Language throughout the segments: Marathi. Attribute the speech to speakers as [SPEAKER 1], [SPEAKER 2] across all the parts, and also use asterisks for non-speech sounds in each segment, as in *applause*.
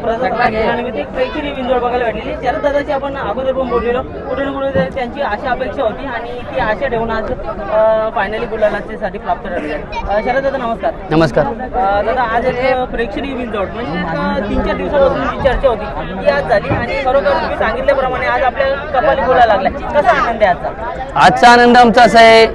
[SPEAKER 1] प्रसाद बिंजोड बघायला भेटलेली. शरद दादाची आपण अगोदर पण बोललेलो. कुठे ना कुठे त्यांची अशी अपेक्षा होती आणि ती आशा ठेवून आज फायनली गुलालासाठी प्राप्त ठरली अ, शरद दादा नमस्कार.
[SPEAKER 2] नमस्कार.
[SPEAKER 1] दादा आज एक प्रेक्षणीय बिंजोड म्हणजे तीन चार दिवसापासून जी चर्चा होती ती आज झाली. आणि खरोखर तुम्ही सांगितल्याप्रमाणे आज आपल्या कपाली बोलायला लागल्या कसा आनंद आहे आजचा?
[SPEAKER 2] आजचा आनंद आमचा असा आहे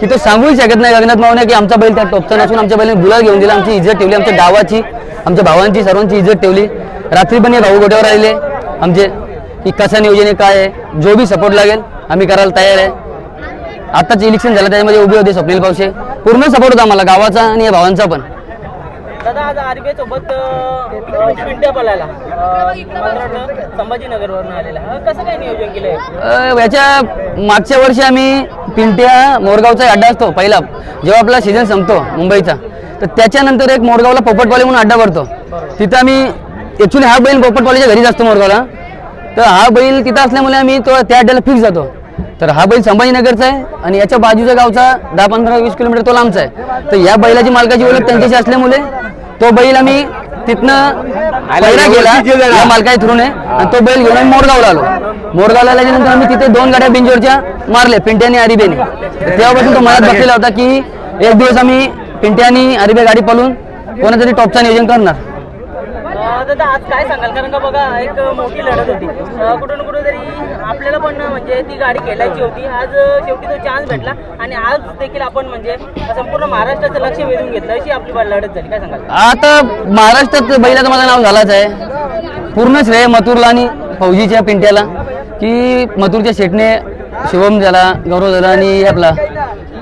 [SPEAKER 2] की तो सांगूही शकत नाही. गगनात मावने की आमचा बैल त्या टोपचा नसून आमच्या बैलाने गुलाल घेऊन दिला. आमची इज्जत ठेवली. आमच्या गावाची आमच्या भावांची सर्वांची इज्जत ठेवली. रात्री पण हे भाऊ गोट्यावर राहिले. आमचे की कसं नियोजन आहे काय आहे जो बी सपोर्ट लागेल आम्ही करायला तयार आहे. आत्ताच इलेक्शन झालं त्याच्यामध्ये उभे होते स्वप्नील पावशे. पूर्ण सपोर्ट होता आम्हाला गावाचा आणि या भावांचा पण.
[SPEAKER 1] दादा आज आरबीआय सोबत पिंट्या पलायला मला वाटतं संभाजीनगरवरून आलेला. कसं काय नियोजन केलंय?
[SPEAKER 2] याच्या मागच्या वर्षी आम्ही पिंट्या मोरगावचा अड्डा असतो पहिला. जेव्हा आपला सीझन संपतो मुंबईचा. तर त्याच्यानंतर एक मोरगावला पोपटवाले म्हणून अड्डा भरतो. तिथं आम्ही ॲक्च्युली हा बैल पोपटवालीच्या घरीच असतो मोरगावला. तर हा बैल तिथं असल्यामुळे आम्ही तो त्या अड्ड्याला फिक्स जातो. तर हा बैल संभाजीनगरचा आहे आणि याच्या बाजूच्या गावचा दहा पंधरा वीस किलोमीटर तो लांबचा आहे. तर या बैलाची मालकाची ओळख त्यांच्याशी असल्यामुळे तो बैल आम्ही तिथनं पहिला गेला या मालकाच्या थ्रू आणि तो बैल घेऊन आम्ही मोरगावला आलो. मोरगावला आल्यानंतर आम्ही तिथे दोन गाड्या बिंजोरच्या मारले पिंट्या आणि अरिबेने तेव्हापासून तो मनात बसलेला होता की एक दिवस आम्ही पिंट्या आणि अरिबे गाडी पालून कोणातरी टॉपचं नियोजन करणार.
[SPEAKER 1] दादा आज काय सांगाल? कारण का बघा एक मोठी लढत होती. अ, कुठं ना कुठं तरी आपल्याला पण म्हणजे ती गाडी खेळायची होती. आज शेवटी तो चान्स भेटला आणि आज देखील आपण म्हणजे संपूर्ण महाराष्ट्राचं लक्ष वेधून घेतलं अशी आपली लढत झाली. काय सांगाल?
[SPEAKER 2] आता महाराष्ट्रात बैलाचं माझं नाव झालाच आहे. पूर्ण श्रेय मथुरला आणि फौजीच्या पिंट्याला की मथुरच्या शेटने शिवम झाला गौरव झाला आणि आपला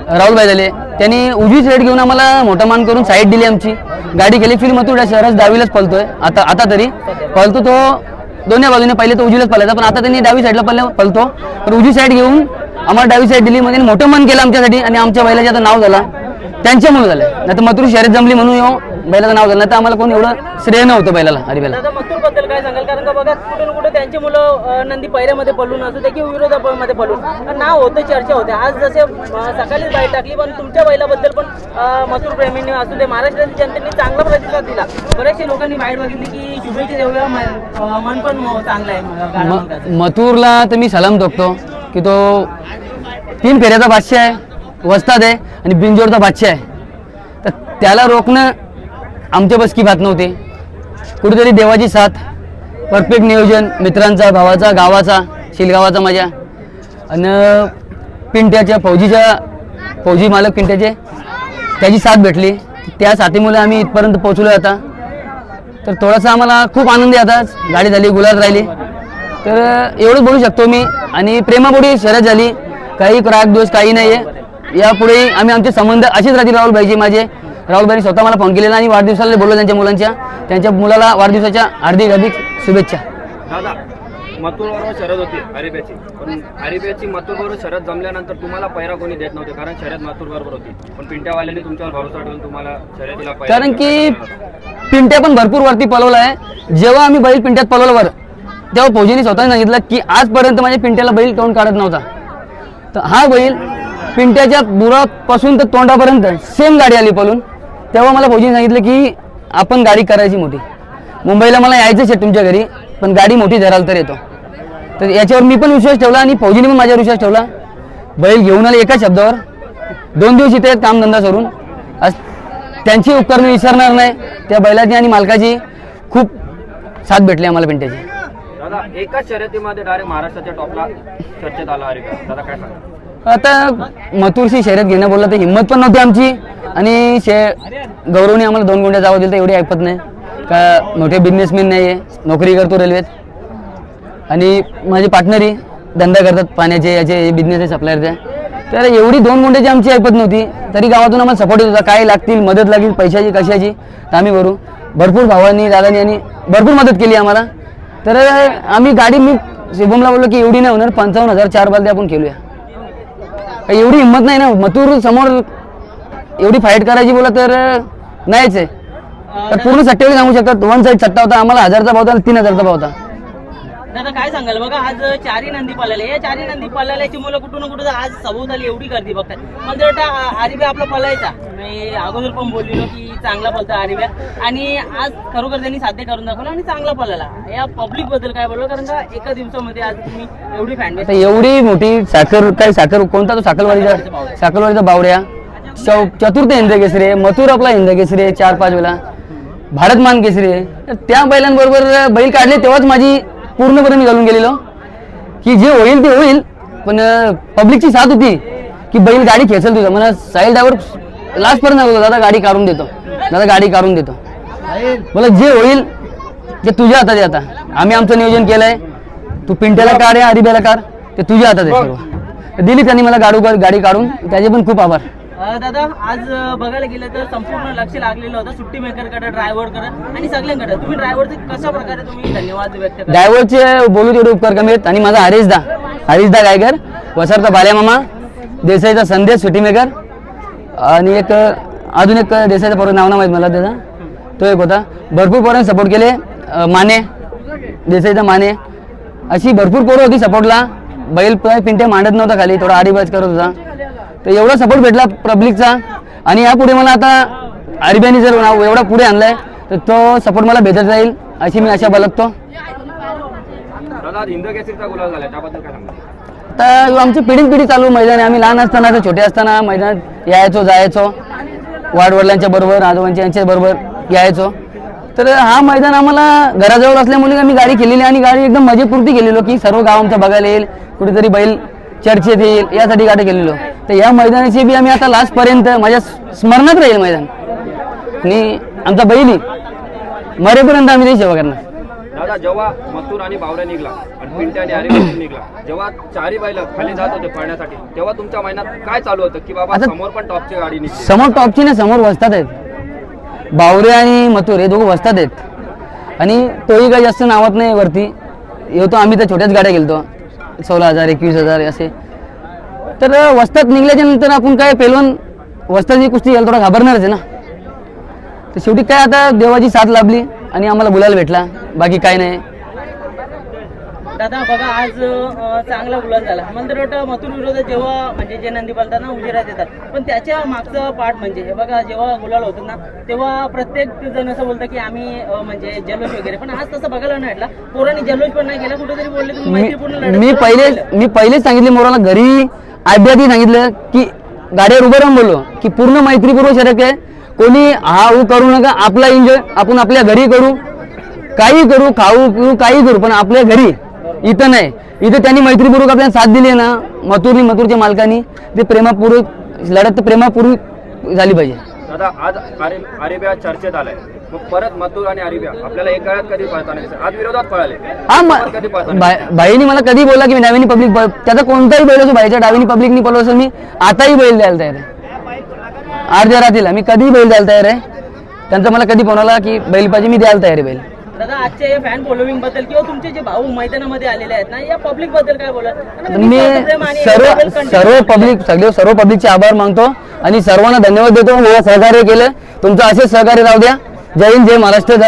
[SPEAKER 2] राहुलबाई झाले. त्यांनी उजवी साईड घेऊन आम्हाला मोठा मान करून साईड दिली आमची. गाडी गेली फिर मथुरा या शहरात दहावीलाच पळतोय. आता आता तरी पळतो तो दोन्ही बाजूने पहिले तो उजवीलाच पळायचा पण आता त्यांनी डावी साईडला पळल्या पलतो तर उजवी साईड घेऊन आम्हाला डावी साईड दिली म्हणजे मोठं मन केलं आमच्यासाठी आणि आमच्या बैलाचे आता नाव झाला. त्यांच्यामुळे झालं. नाही तर मथुर शर्यत जमली म्हणून येऊ. बैलाचं नाव झालं. नाही तर आम्हाला कोण एवढं श्रेय नव्हतं बैलाला हरिबेला
[SPEAKER 1] दादा मथुरबद्दल काय सांगाल? कारण का बघा कुठं ना कुठं त्यांची मुलं अ, नंदी पहिऱ्यामध्ये पडून असू दे किंवा विरोधामध्ये पडून. अ, नाव होतं चर्चा होते. आज जसे अ, सकाळीच बाईट टाकली पण तुमच्या बैलाबद्दल पण अ, मथुर प्रेमींनी असू दे महाराष्ट्रातील जनतेने चांगला प्रतिसाद दिला. बऱ्याचशा लोकांनी बाईट बघितली की शुभेच्छा देऊया मन अ, मन पण म- चांगलं आहे.
[SPEAKER 2] मथुरला तर मी सलाम ठोकतो की तो तीन फेऱ्याचा बादशाह आहे. वस्ताद आहे आणि बिंजोरचा बादशाह आहे. तर त्याला रोखणं आमच्या बसकी बात नव्हती. कुठेतरी देवाची साथ परफेक्ट नियोजन मित्रांचा भावाचा गावाचा शिलगावाचा माझ्या. आणि पिंट्याच्या फौजीच्या फौजी मालक पिंट्याचे त्याची साथ भेटली. त्या साथीमुळे आम्ही इथपर्यंत पोहोचलो आता. तर थोडासा आम्हाला खूप आनंदी आहे आता. गाडी झाली गुलाब राहिली. तर एवढंच बोलू शकतो मी. आणि प्रेमापोटी शर्यत झाली. काही राग दोष काही नाही आहे यापुढे आम्ही आमचे संबंध असेच राहतील राहुलभाईचे माझे. राहुलभाईने स्वतः मला फोन केलेला आणि वाढदिवसाला बोललो त्यांच्या मुलांच्या. त्यांच्या मुलाला वाढदिवसाच्या हार्दिक हार्दिक शुभेच्छा.
[SPEAKER 3] दादा मथुर बरोबर शरद होती अरेबियाची. पण अरेबियाची मथुर बरोबर शरद जमल्यानंतर तुम्हाला पैरा कोणी देत नव्हते कारण शर्यत मथुर बरोबर होती. पण पिंट्यावाल्यांनी तुमच्यावर भरोसा ठेवून तुम्हाला शर्यतीला पैरा
[SPEAKER 2] कारण की. पिंट्या पण भरपूर वरती पलवला आहे. जेव्हा आम्ही बैल पिंट्यात पलवलं वर तेव्हा फौजीने स्वतः सांगितलं की आजपर्यंत माझ्या पिंट्याला बैल तोंड काढत नव्हता. तर हा बैल पिंट्याच्या बुरापासून तर तोंडापर्यंत सेम गाडी आली पळून. तेव्हा मला फौजीने सांगितलं की आपण गाडी करायची मोठी. मुंबईला मला यायचंच आहे तुमच्या घरी पण गाडी मोठी धराल तर येतो. तर याच्यावर मी पण विश्वास ठेवला आणि फौजीने पण माझ्यावर विश्वास ठेवला. बैल घेऊन आले एका शब्दावर. दोन दिवस इथे आहेत कामधंदा सोडून. आज त्यांची उपकरणं विसरणार नाही. त्या बैलाची आणि मालकाची खूप साथ भेटली आम्हाला पिंट्याची.
[SPEAKER 3] दादा एकाच शर्यतीमध्ये डायरेक्ट महाराष्ट्राच्या टॉपला चर्चेत आला अरे दादा काय सांगा?
[SPEAKER 2] आता मथुरशी शर्यत घेणं बोललं तर हिंमत पण नव्हती आमची. आणि शे गौरवने आम्हाला दोन गुंड्या जावं दिलं तर एवढी ऐकत नाही. का मोठे बिझनेसमॅन नाही आहे नोकरी करतो रेल्वेत आणि माझे पार्टनरही धंदा करतात पाण्याचे याचे बिझनेस आहे सप्लायरचे तर एवढी दोन गुंड्याची आमची ऐकत नव्हती तरी गावातून आम्हाला सपोर्ट येत होता. काय लागतील मदत लागेल पैशाची कशाची तर आम्ही भरू. भरपूर भावांनी दादानी आणि भरपूर मदत केली आम्हाला. तर आम्ही गाडी मी शुभमला बोललो की एवढी नाही होणार पंचावन्न हजार चार बालदे आपण खेळूया. काही एवढी हिंमत नाही ना. मथुर समोर एवढी फाईट करायची बोला तर नाहीच आहे. तर पूर्ण सट्टेवारी सांगू शकतात वन साईड सट्टा होता आम्हाला हजारचा भाव होता तीन हजारचा भाव होता.
[SPEAKER 1] दादा काय सांगाल? बघा आज चारी नंदी पळाले. या चारी नंदी पळाल्याची मुलं कुठून ना कुठं आज सभोवताली एवढी गर्दी बघतात. मला वाटतं आरिब्या आपला पळायचा मी अगोदर पण बोललेलो की चांगला पळता आरिब्या. आणि आज खरोखर त्यांनी साध्य करून दाखवलं आणि चांगला पळाला. या पब्लिकबद्दल काय बोललो कारण का एका दिवसामध्ये आज तुम्ही एवढी फॅन
[SPEAKER 2] आता एवढी मोठी साखर काय साखर कोणता तो साखरवाडीचा साखरवाडीचा बावड्या. चतुर्थ हिंद केसरी आहे मथुर आपला हिंद केसरी आहे चार पाच वेळा भारतमान केसरी आहे. तर त्या बैलांबरोबर बैल काढले तेव्हाच माझी पूर्णपणे मी घालून गेलेलो. की जे होईल ते होईल पण पब्लिकची साथ होती की बैल गाडी खेचल तुझं. मला साईल ड्रायव्हर लास्टपर्यंत सांगतो दादा गाडी काढून देतो. दादा गाडी काढून देतो. मला जे होईल ते तुझ्या हातात आहे आता. आम्ही आमचं नियोजन केलंय. तू पिंट्याला काढ या अरिब्याला काढ. ते तुझ्या हातात आहे सर्व. दिली त्यांनी मला गाडू गाडी काढून त्याचे पण खूप आभार.
[SPEAKER 1] दादा आज बघायला गेलं तर संपूर्ण लक्ष लागलेलं होतं सुट्टी मेकरकडे ड्रायव्हरकडे आणि सगळ्यांकडे. तुम्ही ड्रायव्हरचे कशा प्रकारे तुम्ही धन्यवाद व्यक्त
[SPEAKER 2] ड्रायव्हरचे बोलू तेवढे उपकार कमी आहेत. आणि माझा हरीशदा हरीशदा गायकर वसरता बाल्या मामा देसाईचा संदेश सुटी मेकर आणि एक अजून एक देसाईचा पोरं नाव ना माहीत मला त्याचा. तो एक होता. भरपूर पोरांनी सपोर्ट केले. माने. देसाईचा माने. अशी भरपूर पोरं होती सपोर्टला बैल प- पिंट्या मांडत नव्हता खाली. थोडा आडीबाज करत होता. तर एवढा सपोर्ट भेटला पब्लिकचा आणि यापुढे मला आता अरबियानी जर नाव एवढा पुढे आणलाय तर तो सपोर्ट मला भेटत जाईल अशी मी आशा बाळगतो. तर आमची पिढी पिढी चालू मैदान आहे. आम्ही लहान असताना तर छोटे असताना मैदानात यायचो जायचो. वाडवडिलांच्या बरोबर आजोबांच्या यांच्या बरोबर यायचो. तर हा मैदान आम्हाला घराजवळ असल्यामुळे आम्ही गाडी केलेली आणि गाडी एकदम मजेपुरती गेलेलो की सर्व गाव आमचं बघायला येईल. कुठेतरी बैल चर्चेत येईल यासाठी गाडी केलेलो. तर या मैदानाची बी आम्ही आता लास्टपर्यंत माझ्या स्मरणात राहील मैदान. आणि आमचा बैली मरेपर्यंत आम्ही त्याची सेवा करणार.
[SPEAKER 3] दादा जेव्हा मथुर आणि निघला आणि पिंट्या आणि हरिभाऊ *coughs* निघला जेव्हा चारी बैल खाली जात होते तेव्हा तुमच्या महिन्यात काय चालू होतं की बाबा
[SPEAKER 2] आता-
[SPEAKER 3] समोर पण टॉपची गाडी निघते?
[SPEAKER 2] समोर टॉपची ना समोर वसतात आहेत. बावरे आणि मथुर हे दोघं वसतात आहेत. आणि तोही काही जास्त नावात नाही वरती. येतो आम्ही तर छोट्याच गाड्या गेलतो. सोळा हजार एकवीस हजार असे. तर वस्तात निघल्याच्या नंतर आपण काय पेलवून वस्ताची कुस्ती घ्यायला थोडा घाबरणारच आहे ना. तर शेवटी काय आता देवाची साथ लाभली आणि आम्हाला बोलायला भेटला. बाकी काय नाही.
[SPEAKER 1] दादा बघा आज अं, चांगला गुलाल झाला. वाटतं मथुर विरोधात जेव्हा म्हणजे जे नंदी बोलतात उशिरात येतात पण त्याच्या मागचं पाठ म्हणजे हे बघा जेव्हा गुलाल होतो ना तेव्हा प्रत्येक जण असं बोलतं की आम्ही अं, म्हणजे जल्लोष वगैरे. पण आज तसं बघायला नाही भेटला पोरांनी जल्लोष पण नाही केला कुठेतरी बोलले तुम्ही
[SPEAKER 2] मी
[SPEAKER 1] मैत्रीपूर्ण लढत
[SPEAKER 2] मी. पहिले मी पहिलेच सांगितले मोराला घरी आद्याती सांगितलं की गाडीवर उभं राहून बोललो की पूर्ण मैत्रीपूर्वक शर्यत आहे. कोणी हा ऊ करू नका आपला एन्जॉय आपण आपल्या घरी करू. काही करू खाऊ पिऊ काही करू पण आपल्या घरी. इथं नाही. इथं त्यांनी मैत्रीपूर्वक आपल्याला साथ दिली आहे ना मथुरनी मथुरच्या मालकानी. ते प्रेमापूर्वक लढत तर प्रेमापूर्वक झाली पाहिजे.
[SPEAKER 3] दादा आज अरे अरेबिया चर्चेत आलाय. मग परत मथुर आणि अरेबिया आपल्याला एक काळात कधी पळताना? आज विरोधात पळाले.
[SPEAKER 2] हा
[SPEAKER 3] कधी
[SPEAKER 2] भाईनी मला कधी बोलला की मी डावीनी पब्लिक त्याचा कोणताही बैल असो भाईच्या डावीनी पब्लिकनी पळलो असेल मी आताही बैल द्यायला तयार आहे. अर्ध्या रात्रीला मी कधी बैल द्यायला तयार आहे. त्यांचा मला कधी आला की बैल पाहिजे मी द्यायला तयार आहे बैल.
[SPEAKER 1] दादा आजच्या या फॅन फॉलोविंगबद्दल किंवा तुमचे जे भाऊ मैदानामध्ये आलेले आहेत ना या पब्लिकबद्दल काय बोला
[SPEAKER 2] मी सर्व सर्व पब्लिक सगळे सर्व पब्लिकचे आभार मानतो आणि सर्वांना धन्यवाद देतो. मला सहकार्य केलं. तुमचं असेच सहकार्य राहू द्या. जय हिंद जय महाराष्ट्र.